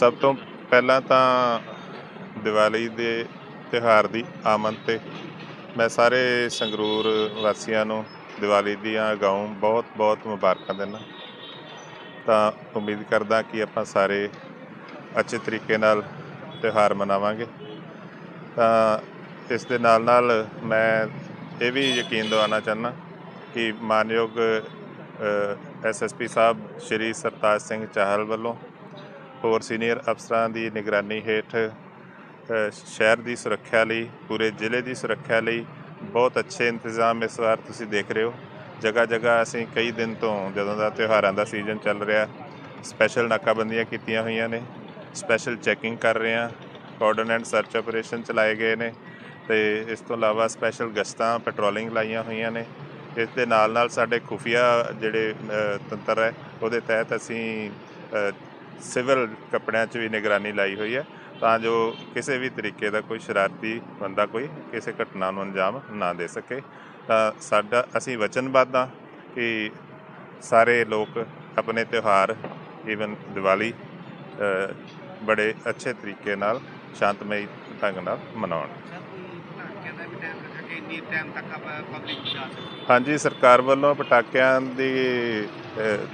ਸਭ ਤੋਂ ਪਹਿਲਾਂ ਤਾਂ ਦੀਵਾਲੀ ਦੇ ਤਿਉਹਾਰ ਦੀ ਆਮਦ ਤੇ ਮੈਂ ਸਾਰੇ ਸੰਗਰੂਰ ਵਾਸੀਆਂ ਨੂੰ ਦੀਵਾਲੀ ਦੀਆਂ ਅਗਾਊਂ ਬਹੁਤ ਬਹੁਤ ਮੁਬਾਰਕਾਂ ਦਿੰਦਾ। ਤਾਂ ਉਮੀਦ ਕਰਦਾ ਕਿ ਆਪਾਂ ਸਾਰੇ ਅੱਛੇ ਤਰੀਕੇ ਨਾਲ ਤਿਉਹਾਰ ਮਨਾਵਾਂਗੇ। ਤਾਂ ਇਸ ਦੇ ਨਾਲ ਨਾਲ ਮੈਂ ਇਹ ਵੀ ਯਕੀਨ ਦਿਵਾਉਣਾ ਚਾਹੁੰਦਾ ਕਿ ਮਾਨਯੋਗ ਐਸਐਸਪੀ ਸਾਹਿਬ ਸ਼੍ਰੀ ਸਰਤਾਜ ਸਿੰਘ ਚਾਹਲ ਵੱਲੋਂ ਹੋਰ ਸੀਨੀਅਰ ਅਫਸਰਾਂ ਦੀ ਨਿਗਰਾਨੀ ਹੇਠ ਸ਼ਹਿਰ ਦੀ ਸੁਰੱਖਿਆ ਲਈ, ਪੂਰੇ ਜ਼ਿਲ੍ਹੇ ਦੀ ਸੁਰੱਖਿਆ ਲਈ ਬਹੁਤ ਅੱਛੇ ਇੰਤਜ਼ਾਮ ਇਸ ਵਾਰ ਤੁਸੀਂ ਦੇਖ ਰਹੇ ਹੋ। ਜਗ੍ਹਾ ਜਗ੍ਹਾ ਅਸੀਂ ਕਈ ਦਿਨ ਤੋਂ ਜਦੋਂ ਦਾ ਤਿਉਹਾਰਾਂ ਦਾ ਸੀਜ਼ਨ ਚੱਲ ਰਿਹਾ ਸਪੈਸ਼ਲ ਨਾਕਾਬੰਦੀਆਂ ਕੀਤੀਆਂ ਹੋਈਆਂ ਨੇ ਸਪੈਸ਼ਲ ਚੈਕਿੰਗ ਕਰ ਰਹੇ ਹਾਂ ਕਾਰਡਨ ਐਂਡ ਸਰਚ ਆਪਰੇਸ਼ਨ ਚਲਾਏ ਗਏ ਨੇ ਤੇ ਇਸ ਤੋਂ ਇਲਾਵਾ ਸਪੈਸ਼ਲ ਗਸ਼ਤਾਂ ਪੈਟਰੋਲਿੰਗ ਲਾਈਆਂ ਹੋਈਆਂ ਨੇ। ਇਸ ਦੇ ਨਾਲ ਨਾਲ ਸਾਡੇ ਖੁਫੀਆ ਜਿਹੜੇ ਤੰਤਰ ਹੈ, ਉਹਦੇ ਤਹਿਤ ਅਸੀਂ ਸਿਵਲ ਕੱਪੜਿਆਂ 'ਚ ਵੀ ਨਿਗਰਾਨੀ ਲਾਈ ਹੋਈ ਹੈ ਤਾਂ ਜੋ ਕਿਸੇ ਵੀ ਤਰੀਕੇ ਦਾ ਕੋਈ ਸ਼ਰਾਰਤੀ ਬੰਦਾ ਕੋਈ ਕਿਸੇ ਘਟਨਾ ਨੂੰ ਅੰਜਾਮ ਨਾ ਦੇ ਸਕੇ। ਤਾਂ ਸਾਡਾ ਅਸੀਂ ਵਚਨਬੱਧ ਹਾਂ ਕਿ ਸਾਰੇ ਲੋਕ ਆਪਣੇ ਤਿਉਹਾਰ ਈਵਨ ਦੀਵਾਲੀ ਬੜੇ ਅੱਛੇ ਤਰੀਕੇ ਨਾਲ ਸ਼ਾਂਤਮਈ ਢੰਗ ਨਾਲ ਮਨਾਉਣ। ਹਾਂਜੀ ਸਰਕਾਰ ਵੱਲੋਂ ਪਟਾਕਿਆਂ ਦੀ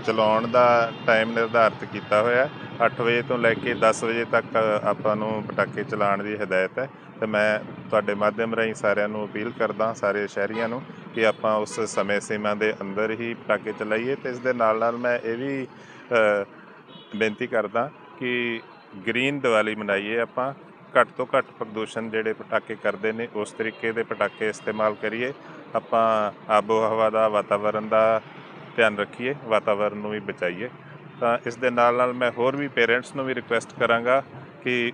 ਚਲਾਉਣ ਦਾ ਟਾਈਮ ਨਿਰਧਾਰਿਤ ਕੀਤਾ ਹੋਇਆ ਹੈ। 8 ਵਜੇ ਤੋਂ ਲੈ ਕੇ 10 ਵਜੇ ਤੱਕ ਆਪਾਂ ਨੂੰ ਪਟਾਕੇ ਚਲਾਉਣ ਦੀ ਹਦਾਇਤ ਹੈ। ਤੇ ਮੈਂ ਤੁਹਾਡੇ ਮਾਧਿਅਮ ਰਾਹੀਂ ਸਾਰਿਆਂ ਨੂੰ ਅਪੀਲ ਕਰਦਾ, ਸਾਰੇ ਸ਼ਹਿਰੀਆਂ ਨੂੰ, ਕਿ ਆਪਾਂ ਉਸ ਸਮੇਂ ਸੀਮਾ ਦੇ ਅੰਦਰ ਹੀ ਪਟਾਕੇ ਚਲਾਈਏ। ਤੇ ਇਸ ਦੇ ਨਾਲ ਨਾਲ ਮੈਂ ਇਹ ਵੀ ਬੇਨਤੀ ਕਰਦਾ ਕਿ ਗ੍ਰੀਨ ਦੀਵਾਲੀ ਮਨਾਈਏ ਆਪਾਂ। ਘੱਟ ਤੋਂ ਘੱਟ ਪ੍ਰਦੂਸ਼ਣ ਜਿਹੜੇ ਪਟਾਕੇ ਕਰਦੇ ਨੇ, ਉਸ ਤਰੀਕੇ ਦੇ ਪਟਾਕੇ ਇਸਤੇਮਾਲ ਕਰੀਏ। ਆਪਾਂ ਆਬੋ ਹਵਾ ਦਾ ਵਾਤਾਵਰਣ ਦਾ ਧਿਆਨ ਰੱਖੀਏ, ਵਾਤਾਵਰਨ ਨੂੰ ਵੀ ਬਚਾਈਏ। ਤਾਂ ਇਸ ਦੇ ਨਾਲ ਨਾਲ ਮੈਂ ਹੋਰ ਵੀ ਪੇਰੈਂਟਸ ਨੂੰ ਵੀ ਰਿਕੁਐਸਟ ਕਰਾਂਗਾ ਕਿ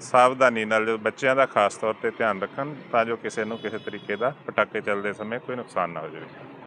ਸਾਵਧਾਨੀ ਨਾਲ ਜੋ ਬੱਚਿਆਂ ਦਾ ਖਾਸ ਤੌਰ ਤੇ ਧਿਆਨ ਰੱਖਣ ਤਾਂ ਜੋ ਕਿਸੇ ਨੂੰ ਕਿਸੇ ਤਰੀਕੇ ਦਾ ਪਟਾਕੇ ਚੱਲਦੇ ਸਮੇਂ ਕੋਈ ਨੁਕਸਾਨ ਨਾ ਹੋ ਜਾਵੇ।